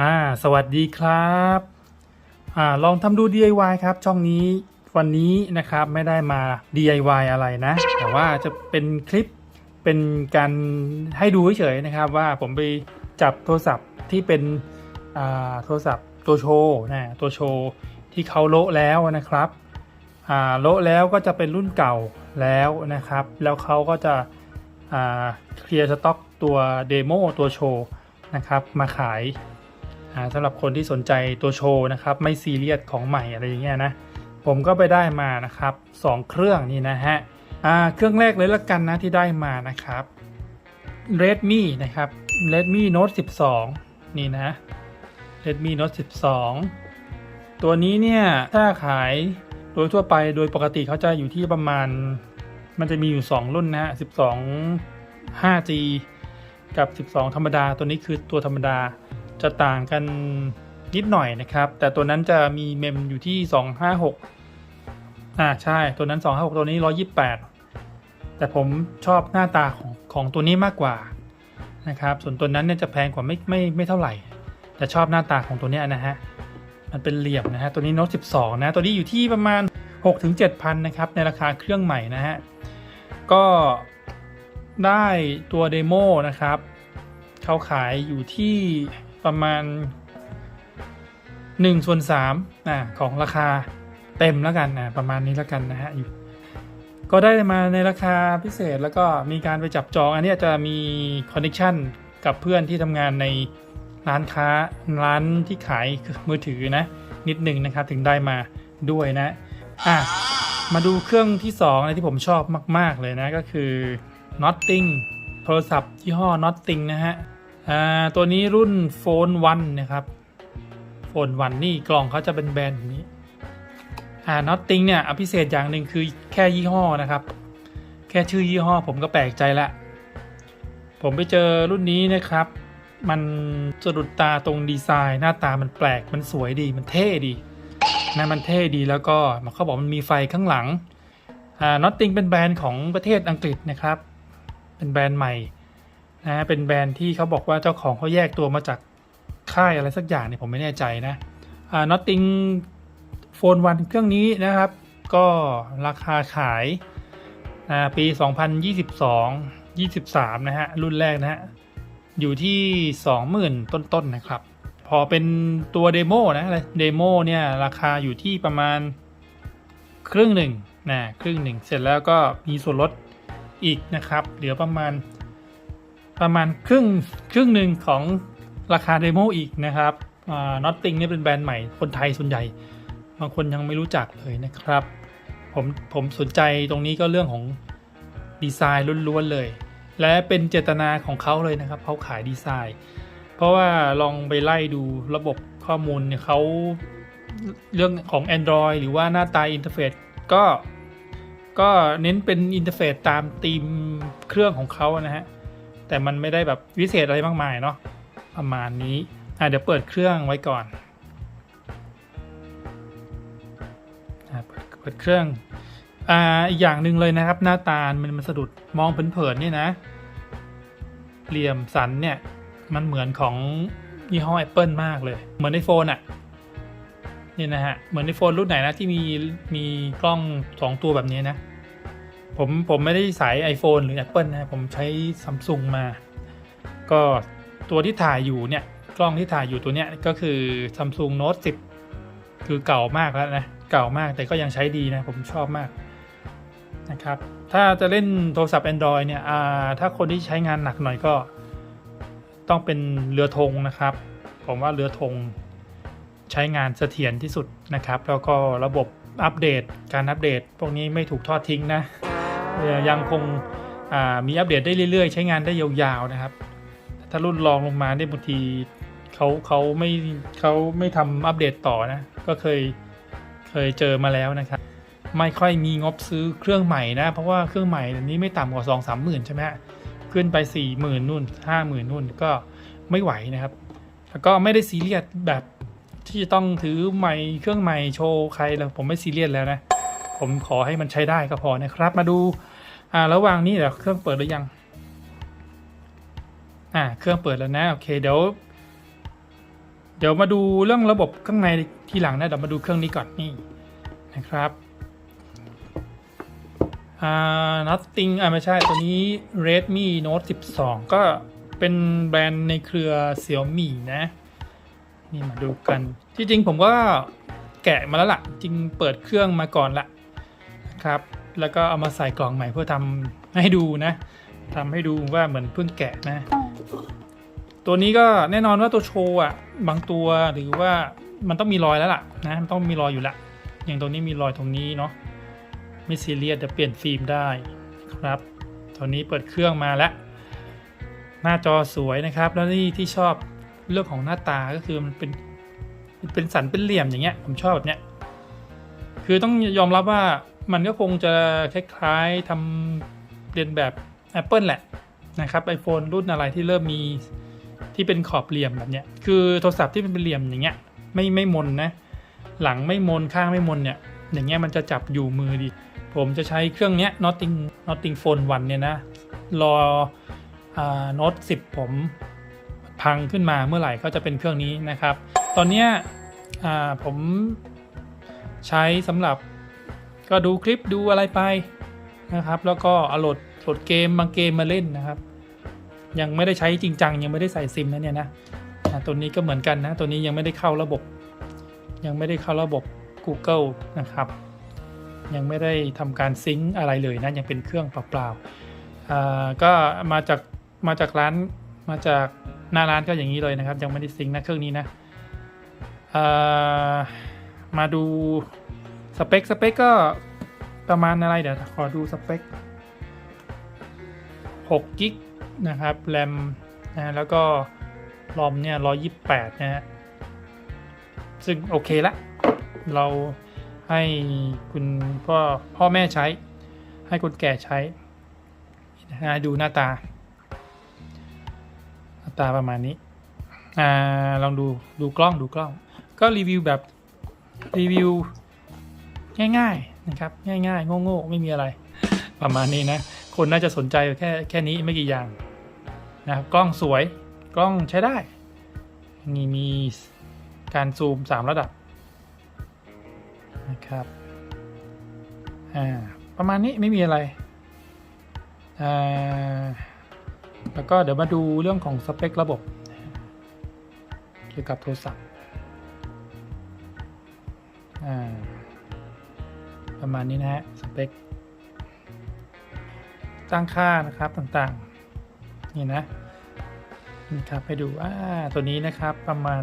อ่าสวัสดีครับอ่าลองทำดู DIY ครับ ช่องนี้วันนี้นะครับไม่ได้มา DIY อะไรนะ แต่ว่าจะเป็นคลิปเป็นการให้ดูเฉยๆนะครับ ว่าผมไปจับโทรศัพท์ที่เป็นอ่าโทรศัพท์ตัวโชว์นะตัวโชว์ที่เขาโละแล้วนะครับอ่าโละแล้วก็จะเป็นรุ่นเก่าแล้วนะครับ แล้วเขาก็จะอ่าเคลียร์สต็อกตัวเดโมตัวโชว์นะครับมาขาย สำหรับคนที่สนใจตัวโชว์นะครับ ไม่ซีเรียสของใหม่อะไรอย่างเงี้ยนะ ผมก็ไปได้มานะครับ 2 เครื่องนี่นะฮะเครื่องแรกเลยละกันนะที่ได้มานะครับ Redmi นะครับ Redmi Note 12 นี่นะ Redmi Note 12 ตัวนี้เนี่ย ถ้าขายโดยทั่วไปโดยปกติเขาจะอยู่ที่ประมาณ มันจะมีอยู่ 2 รุ่นนะฮะ 12 5G กับ 12 ธรรมดา ตัวนี้คือตัวธรรมดา จะต่างกันนิดหน่อยนะครับ แต่ตัวนั้นจะมีเมมอยู่ที่ 256อ่าใช่ตัวนั้น 256 ตัวนี้ 128 แต่ผมชอบหน้าตาของของตัวนี้มากกว่านะครับ ส่วนตัวนั้นเนี่ยจะแพงกว่าไม่ไม่ไม่เท่าไหร่ แต่ชอบหน้าตาของตัวนี้นะฮะ มันเป็นเหลี่ยมนะฮะ ตัวนี้โน้ต12 นะ ตัวนี้อยู่ที่ประมาณ 6-7พันนะครับ ในราคาเครื่องใหม่นะฮะ ก็ได้ตัวเดโมนะครับเขาขายอยู่ที่ ประมาณ1ส่วน3นะของราคาเต็มแล้วกันนะประมาณนี้แล้วกันนะฮะอยู่ก็ได้มาในราคาพิเศษแล้วก็มีการไปจับจอง อันนี้จะมีคอนเน c t ชันกับเพื่อนที่ทำงานในร้านค้าร้านที่ขายมือถือนะ นิดหนึ่งนะครับถึงได้มาด้วยนะอะมาดูเครื่องที่2นะที่ผมชอบมาก ๆ เลยนะ ก็คือ Notting โทรศัพท์ยี่ห้อ Notting นะฮะ อ่าตัวนี้รุ่นโฟนวันนะครับโฟนวันนี่กล่องเขาจะเป็นแบรนด์แบบนี้อ่าน็อตติงเนี่ยอภิเศษอย่างหนึ่งคือแค่ยี่ห้อนะครับ แค่ชื่อยี่ห้อผมก็แปลกใจละผมไปเจอรุ่นนี้นะครับ มันสะดุดตาตรงดีไซน์ หน้าตามันแปลกมันสวยดีมันเท่ดีนะมันเท่ดีแล้วก็เขาบอกมันมีไฟข้างหลังอ่าน็อตติงเป็นแบรนด์ของประเทศอังกฤษนะครับ เป็นแบรนด์ใหม่ นะเป็นแบรนด์ที่เขาบอกว่าเจ้าของเขาแยกตัวมาจากค่ายอะไรสักอย่างเนี่ยผมไม่แน่ใจนะอ่า Notting Phone 1เครื่องนี้นะครับ ก็ราคาขายอ่าปี 2022 23 นะฮะ รุ่นแรกนะฮะ อยู่ที่ 20,000 ต้นๆนนะครับ พอเป็นตัวเดโมนะอะไรเดโมเนี่ย ราคาอยู่ที่ประมาณครึ่งหนึ่งนะครึ่งหนึ่ง เสร็จแล้วก็มีส่วนลดอีกนะครับ เหลือประมาณ ประมาณครึ่งครึ่งหนึ่งของราคาเดโมอีกนะครับอ่า Notting นี่เป็นแบรนด์ใหม่คนไทยส่วนใหญ่ บางคนยังไม่รู้จักเลยนะครับ ผมผมสนใจตรงนี้ก็เรื่องของดีไซน์ล้วนๆเลย และเป็นเจตนาของเขาเลยนะครับเขาขายดีไซน์ เพราะว่าลองไปไล่ดูระบบข้อมูลเนี่ยเขาเรื่องของ Android หรือว่าหน้าตาอินเทอร์เฟซก็ก็เน้นเป็นอินเทอร์เฟซตามธีมเครื่องของเขานะฮะ แต่มันไม่ได้แบบวิเศษอะไรมากมายเนาะประมาณนี้อะเดี๋ยวเปิดเครื่องไว้ก่อนอะเปิดเปิดเครื่องอ่าอีกอย่างหนึ่งเลยนะครับ หน้าตามันมันสะดุดมองเผินๆนี่นะ เหลี่ยมสันเนี่ย มันเหมือนของยี่ห้อ Apple มากเลย เหมือนในโฟนอะ่ะนี่นะฮะ เหมือนในโฟนรุ่นไหนนะที่มีมีกล้องสองตัวแบบนี้นะ ผมผมไม่ได้สาย iPhone หรือ Apple นะผมใช้ Samsung มา ก็ตัวที่ถ่ายอยู่เนี่ย กล้องที่ถ่ายอยู่ตัวเนี้ยก็คือ Samsung Note 10 คือเก่ามากแล้วนะ เก่ามากแต่ก็ยังใช้ดีนะ ผมชอบมากนะครับ ถ้าจะเล่นโทรศัพท์ Android เนี่ยถ้าคนที่ใช้งานหนักหน่อยก็ ต้องเป็นเรือธงนะครับ ผมว่าเรือธงใช้งานเสถียรที่สุดนะครับ แล้วก็ระบบอัปเดตการอัปเดต พวกนี้ไม่ถูกทอดทิ้งนะ ยังคงมีอัปเดตได้เรื่อยๆ ใช้งานได้ยาวๆนะครับ ถ้ารุ่นรองลงมาเนี่ยบางทีเขาเขาไม่เขาไม่ทำอัปเดตต่อนะ ก็เคยเคยเจอมาแล้วนะครับ ไม่ค่อยมีงบซื้อเครื่องใหม่นะ เพราะว่าเครื่องใหม่เดี๋ยวนี้ไม่ต่ำกว่าสองสามหมื่นใช่ไหมขึ้นไปสี่หมื่นนู่นห้าหมื่นนู่นก็ไม่ไหวนะครับ แล้วก็ไม่ได้ซีเรียสแบบที่จะต้องถือใหม่เครื่องใหม่โชว์ใครแล้วผมไม่ซีเรียสแล้วนะ ผมขอให้มันใช้ได้ก็พอนะครับ มาดูอ่าระหว่างนี้เดี๋ยวเครื่องเปิดหรือยังอ่าเครื่องเปิดแล้วนะโอเคเดี๋ยว เดี๋ยวมาดูเรื่องระบบข้างในทีหลังนะเดี๋ยวมาดูเครื่องนี้ก่อนนี่นะครับอ่า nothing อ่าไม่ใช่ตัวนี้ Redmi Note 12 ก็เป็นแบรนด์ในเครือ Xiaomi นะ นี่มาดูกัน ที่จริงผมก็แกะมาแล้วล่ะ จริงเปิดเครื่องมาก่อนละนะ ครับ แล้วก็เอามาใส่กล่องใหม่เพื่อทำให้ดูนะทำให้ดูว่าเหมือนเพิ่งแกะนะ ตัวนี้ก็แน่นอนว่าตัวโชว์อะบางตัวหรือว่ามันต้องมีรอยแล้วล่ะนะมันต้องมีรอยอยู่ละ อย่างตัวนี้มีรอยตรงนี้เนาะไม่ซีเรียสเดี๋ยวเปลี่ยนฟิล์มได้ครับตัวนี้เปิดเครื่องมาแล้ว หน้าจอสวยนะครับ แล้วนี่ที่ชอบเรื่องของหน้าตาก็คือมันเป็นเป็นสันเป็นเหลี่ยมอย่างเงี้ยผมชอบแบบเนี้ยคือต้องยอมรับว่า มันก็คงจะคล้ายๆทำเรียนแบบ Apple แหละนะครับ iPhone รุ่นอะไรที่เริ่มมีที่เป็นขอบเหลี่ยมแบบเนี้ยคือโทรศัพท์ที่เป็นเหลี่ยมอย่างเงี้ยไม่ไม่มนนะหลังไม่มนข้างไม่มนเนี่ยอย่างเงี้ยมันจะจับอยู่มือดี ผมจะใช้เครื่องเนี้ย Notting Notting Phone 1เนี่ยนะ รออ่า Note 10 ผมพังขึ้นมาเมื่อไหร่ก็จะเป็นเครื่องนี้นะครับ ตอนเนี้ยอ่าผมใช้สำหรับ ก็ดูคลิปดูอะไรไปนะครับ แล้วก็เอาโหลดโหลดเกมบางเกมมาเล่นนะครับ ยังไม่ได้ใช้จริงจังยังไม่ได้ใส่ซิมนะเนี่ยนะตัวนี้ก็เหมือนกันนะ ตัวนี้ยังไม่ได้เข้าระบบ ยังไม่ได้เข้าระบบ Google นะครับ ยังไม่ได้ทำการซิงค์อะไรเลยนะยังเป็นเครื่องเปล่าๆก็มาจากมาจากร้านมาจากหน้าร้านก็อย่างนี้เลยนะครับ ยังไม่ได้ซิงค์นะเครื่องนี้นะมาดู สเปคสเปคก็ประมาณอะไรเดี๋ยวขอดูสเปค6กิกนะครับแรมนะแล้วก็รอมเนี่ย128 นะฮะ ซึ่งโอเคละ เราให้คุณพ่อพ่อแม่ใช้ ให้คนแก่ใช้นะฮะดูหน้าตา หน้าตาประมาณนี้ อ่า ลองดูดูกล้องดูกล้อง ก็รีวิวแบบ รีวิว ง่ายๆนะครับง่ายๆโง่ๆไม่มีอะไร ประมาณนี้นะ คนน่าจะสนใจแค่แค่นี้ไม่กี่อย่างนะครับกล้องสวยกล้องใช้ได้นี่มีการซูม 3 ระดับนะครับอ่าประมาณนี้ไม่มีอะไรอ่าแล้วก็เดี๋ยวมาดูเรื่องของสเปคระบบ เกี่ยวกับโทรศัพท์อ่า ประมาณนี้นะฮะสเปค ตั้งค่านะครับต่างๆ นี่นะนี่ครับให้ดูอ่าตัวนี้นะครับประมาณ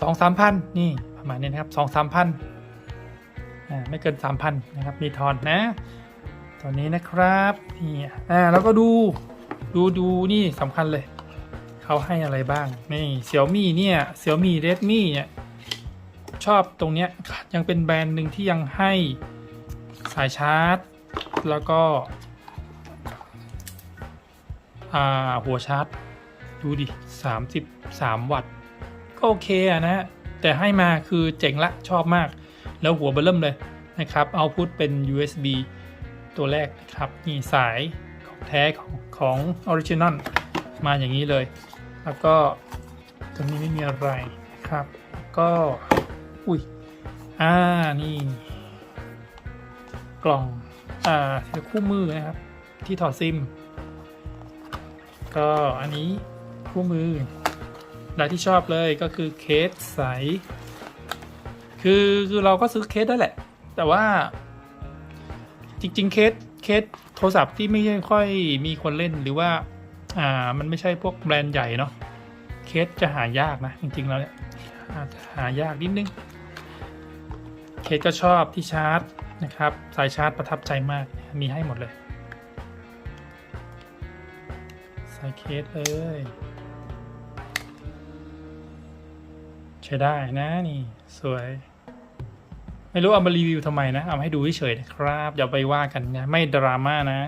สองสามพันนี่ประมาณนี้นะครับสองสามพันอ่าไม่เกินสามพันนะครับ มีทอนนะตัวนี้นะครับนี่อ่าแล้วก็ดูดูดูนี่สำคัญเลย เขาให้อะไรบ้าง นี่เสี่ยวมี่เนี่ยเสี่ยวมี่เรดมี่เนี่ย ชอบตรงเนี้ยยังเป็นแบรนด์หนึ่งที่ยังให้สายชาร์จ แล้วก็หัวชาร์จ ดูดิ 33 วัตต์ ก็โอเคอะนะฮะ แต่ให้มาคือเจ๋งละชอบมาก แล้วหัวเบอร์เริ่มเลยนะครับเอาพุทเป็น USB ตัวแรกนะครับนี่สายของแท้ของของออริจินอลมาอย่างนี้เลย แล้วก็ตรงนี้ไม่มีอะไรนะครับ ก็ อุ้ย อ่า นี่ กล่อง อ่าคู่มือนะครับ ที่ถอดซิม ก็อันนี้คู่มือรายที่ชอบเลยก็คือเคสใส คือคือเราก็ซื้อเคสได้แหละ แต่ว่าจริง ๆ เคสเคสโทรศัพท์ที่ไม่ค่อยมีคนเล่นหรือว่า อ่า มันไม่ใช่พวกแบรนด์ใหญ่เนาะเคสจะหายากนะ จริง ๆ แล้วเนี่ยอาจจะหายากนิดนึง เคสก็ชอบที่ชาร์จนะครับ สายชาร์จประทับใจมาก มีให้หมดเลยใส่เคสเลยใช้ได้นะนี่สวย ไม่รู้เอามารีวิวทำไมนะ เอามาให้ดูเฉยๆนะครับอย่าไปว่ากันนะ ไม่ดราม่านะ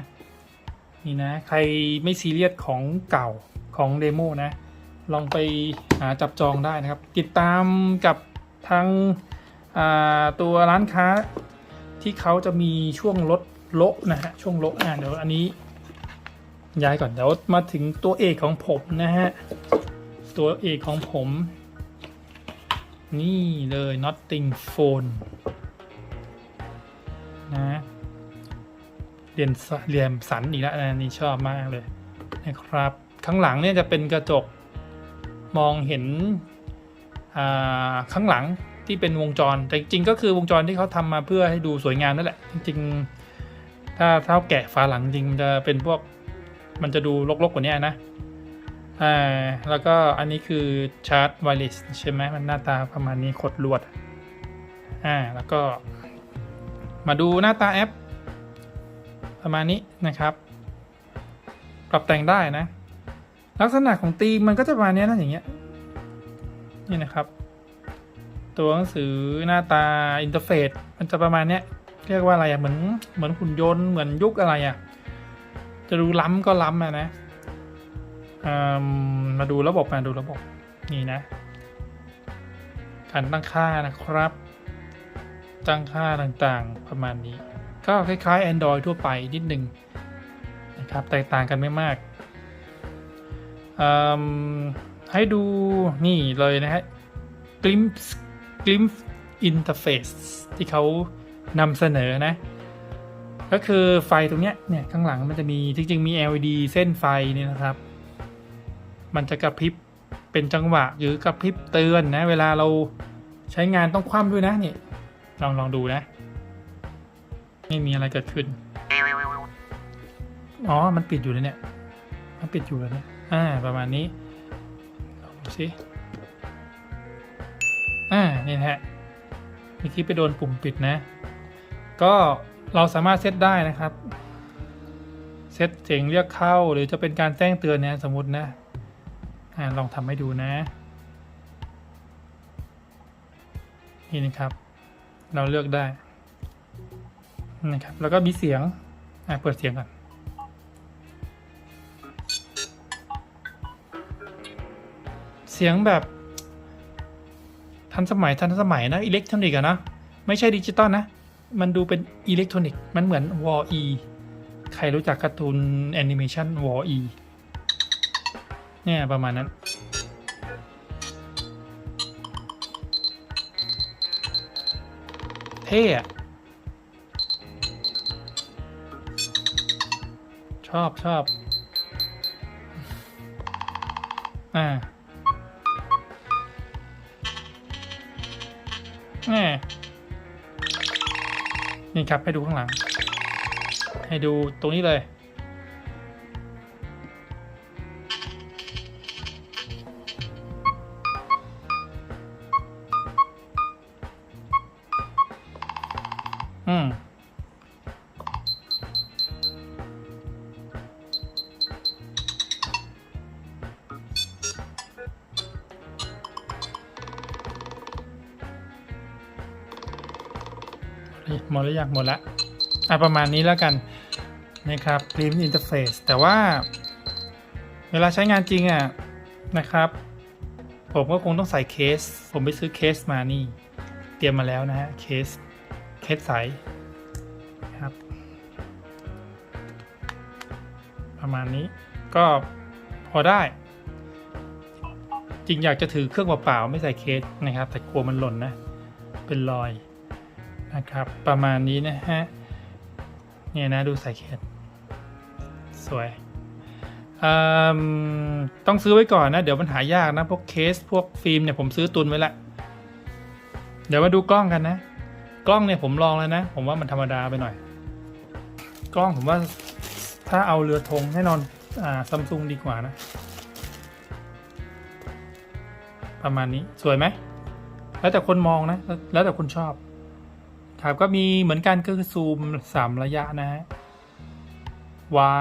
นี่นะ ใครไม่ซีเรียสของเก่าของเดโมนะ ลองไปหาจับจองได้นะครับ ติดตามกับทาง ตัวร้านค้าที่เขาจะมีช่วงลดโละนะฮะช่วงโละอ่าเดี๋ยวอันนี้ย้ายก่อนเดี๋ยวมาถึงตัวเอกของผมนะฮะตัวเอกของผม นี่เลย Notting Phone นะเรียนเรียมสันอีกแล้วนะนี่ชอบมากเลยนะครับ ข้างหลังเนี่ยจะเป็นกระจกมองเห็นข้างหลัง ที่เป็นวงจร แต่จริงก็คือวงจรที่เขาทำมาเพื่อให้ดูสวยงามนั่นแหละ จริงๆ ถ้าเท้าแกะฝาหลังจริงจะเป็นพวกมันจะดูรกๆกว่านี้นะ อ่า แล้วก็อันนี้คือชาร์จไวเลสใช่ไหมมันหน้าตาประมาณนี้ขดลวด อ่า แล้วก็ มาดูหน้าตาแอป ประมาณนี้นะครับ ปรับแต่งได้นะ ลักษณะของตีมมันก็จะประมาณนี้นะอย่างเงี้ย นี่นะครับ ตัวหนังสือหน้าตาอินเทอร์เฟซมันจะประมาณเนี้ยเรียกว่าอะไรอะเหมือนเหมือนหุ่นยนต์เหมือนยุคอะไรอะจะดูล้ำก็ล้ำอะนะมาดูระบบมาดูระบบนี่นะการตั้งค่านะครับ ตั้งค่าต่างๆประมาณนี้ ก็คล้ายๆ Android ทั่วไปนิดหนึ่งนะครับแตกต่างกันไม่มากให้ดูนี่เลยนะฮะ Glimpse Glimpse Interface ที่เขานำเสนอนะ ก็คือไฟตรงเนี้ยเนี่ยข้างหลังมันจะมีจริงๆมี LED เส้นไฟนี่นะครับ มันจะกระพริบเป็นจังหวะหรือกระพริบเตือนนะ เวลาเราใช้งานต้องคว่ำด้วยนะนี่ลองลองดูนะ ไม่มีอะไรเกิดขึ้น อ๋อ มันปิดอยู่เลยเนี่ย มันปิดอยู่เลยเนี่ย อ่า ประมาณนี้ลองดูสิ อ่านี่นะฮะเมื่อกี้ไปโดนปุ่มปิดนะ ก็เราสามารถเซตได้นะครับเซตเสียงเรียกเข้าหรือจะเป็นการแจ้งเตือนเนี่ยสมมตินะอ่าลองทำให้ดูนะ นี่นะครับ เราเลือกได้นะครับ แล้วก็มีเสียงอ่าเปิดเสียงก่อนเสียงแบบ ทันสมัยทันสมัยนะอิเล็กทรอนิกส์นะไม่ใช่ดิจิตอลนะ มันดูเป็นอิเล็กทรอนิกส์มันเหมือนวอลอีใครรู้จักการ์ตูนแอนิเมชันวอลอีเนี่ยประมาณนั้น เท่อะชอบชอบอ่า แน่นี่ครับให้ดูข้างหลัง ให้ดูตรงนี้เลย อืม หมดแล้วยังหมดละอะประมาณนี้แล้วกันนะครับ Print Interface แต่ว่า เวลาใช้งานจริงอะนะครับ ผมก็คงต้องใส่เคส ผมไปซื้อเคสมานี่ เตรียมมาแล้วนะฮะเคสเคสใสครับ ประมาณนี้ก็พอได้จริงอยากจะถือเครื่องเปล่าๆไม่ใส่เคสนะครับ แต่กลัวมันหล่นนะ เป็นรอย นะครับ ประมาณนี้นะฮะ เนี่ยนะดูใส่เคสสวย ต้องซื้อไว้ก่อนนะ เดี๋ยวมันหายากนะ พวกเคสพวกฟิล์มเนี่ยผมซื้อตุนไว้ละ เดี๋ยวมาดูกล้องกันนะ กล้องเนี่ยผมลองแล้วนะ ผมว่ามันธรรมดาไปหน่อย กล้องผมว่าถ้าเอาเรือธงแน่นอนซัมซุงดีกว่านะ ประมาณนี้สวยไหมแล้วแต่คนมองนะ แล้วแต่คนชอบ ครับก็มีเหมือนกันก็คือซูมสามระยะนะฮะ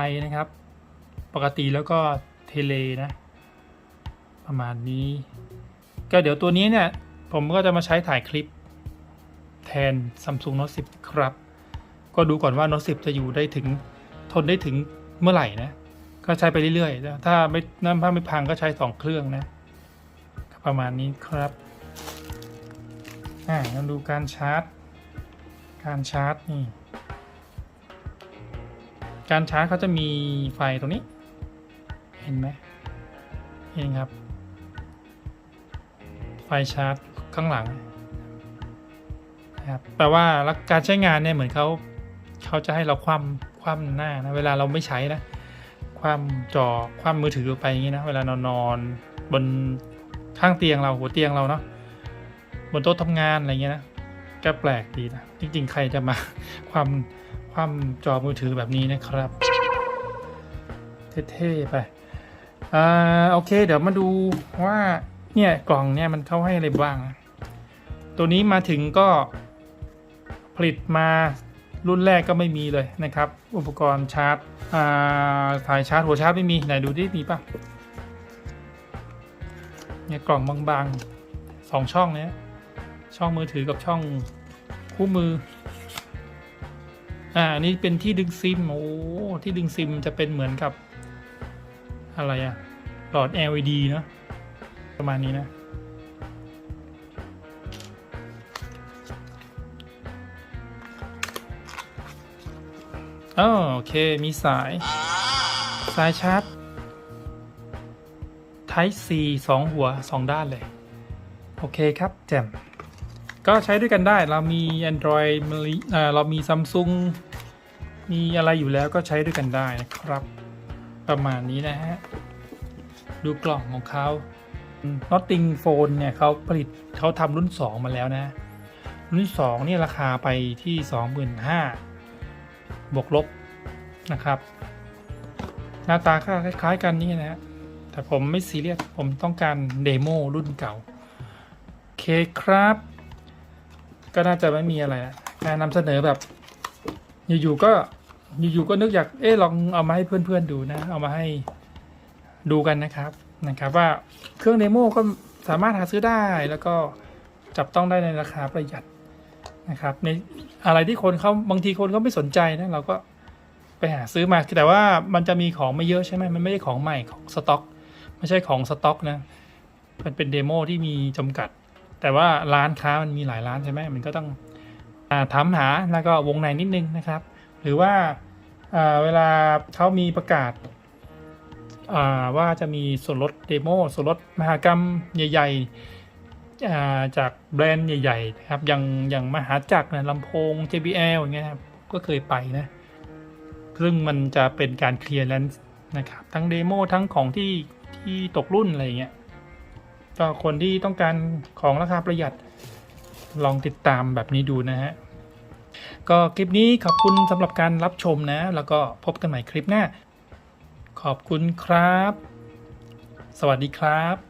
Y นะครับ ปกติแล้วก็เทเลนะ ประมาณนี้ ก็เดี๋ยวตัวนี้เนี่ย ผมก็จะมาใช้ถ่ายคลิปแทน Samsung Note 10 ครับ ก็ดูก่อนว่า Note 10 จะอยู่ได้ถึงทนได้ถึงเมื่อไหร่นะ ก็ใช้ไปเรื่อยๆ ถ้าไม่น้ำผ้าไม่พังก็ใช้ 2 เครื่องนะ ประมาณนี้ครับ อ่าเราดูการชาร์จ การชาร์จนี่การชาร์จเขาจะมีไฟตรงนี้ เห็นไหมเห็นครับ ไฟชาร์จข้างหลังนะครับแปลว่าการใช้งานเนี่ยเหมือนเขาเขาจะให้เราคว่ำคว่ำหน้านะเวลาเราไม่ใช้นะคว่ำจอคว่ำมือถือไปอย่างนี้นะเวลานอนนอนบนข้างเตียงเราหัวเตียงเราเนาะบนโต๊ะทำงานอะไรเงี้ยนะ ก็แปลกดีนะ จริง ๆ ใครจะมาความความจอมือถือแบบนี้นะครับ เท่ๆไปอ่าโอเค เดี๋ยวมาดูว่าเนี่ยกล่องเนี่ยมันเข้าให้อะไรบ้าง ตัวนี้มาถึงก็ผลิตมารุ่นแรกก็ไม่มีเลยนะครับ อุปกรณ์ชาร์จอ่าสายชาร์จหัวชาร์จไม่มีไหนดูดิมีปะเนี่ยกล่องบางๆสองช่องเนี้ย ช่องมือถือกับช่องคู่มือ อ่านี่เป็นที่ดึงซิม โอ้ที่ดึงซิมจะเป็นเหมือนกับ อะไรอะหลอด LED เนอะประมาณนี้นะอ๋อโอเค มีสาย สายชาร์จ Type C สองหัวสองด้านเลย โอเคครับ แจ่ม ก็ใช้ด้วยกันได้เรามี Android มีเรามี Samsung มีอะไรอยู่แล้วก็ใช้ด้วยกันได้นะครับ ประมาณนี้นะฮะ ดูกล่องของเขา Notting Phone เนี่ยเขาผลิตเขาทำรุ่น 2 มาแล้วนะ รุ่น2เนี่ยราคาไปที่ 25,000บวกลบนะครับ หน้าตาก็คล้ายๆกันนี่นะฮะ แต่ผมไม่ซีเรียสผมต้องการเดโมรุ่นเก่า โอเคครับ ก็น่าจะไม่มีอะไรนะการนำเสนอแบบ อยู่ๆก็อยู่ๆก็นึกอยากเอ๊ะลองเอามาให้เพื่อนๆดูนะ เอามาให้ดูกันนะครับนะครับว่าเครื่องเดโมก็สามารถหาซื้อได้แล้วก็จับต้องได้ในราคาประหยัดนะครับในอะไรที่คนเขาบางทีคนเขาไม่สนใจนะเราก็ไปหาซื้อมาแต่ว่ามันจะมีของไม่เยอะใช่ไหมมันไม่ใช่ของใหม่ของสต็อก ไม่ใช่ของสต็อกนะมันเป็นเดโมที่มีจำกัด แต่ว่าร้านค้ามันมีหลายร้านใช่ไหมมันก็ต้องอถามหาแล้วก็วงในนิดนึงนะครับ หรือว่าเวลาเขามีประกาศว่าจะมีส่วนลดเดโมส่วนลดมหากรรมใหญ่ๆจากแบรนด์ใหญ่ๆนะครับอย่างอย่างมหาจักรนะลำโพง JBL อย่างเงี้ยครับก็เคยไปนะซึ่งมันจะเป็นการเคลียร์แลนซ์นะครับทั้งเดโมทั้งของที่ที่ตกรุ่นอะไรอย่างเงี้ย ก็คนที่ต้องการของราคาประหยัดลองติดตามแบบนี้ดูนะฮะ ก็คลิปนี้ขอบคุณสำหรับการรับชมนะ แล้วก็พบกันใหม่คลิปหน้า ขอบคุณครับ สวัสดีครับ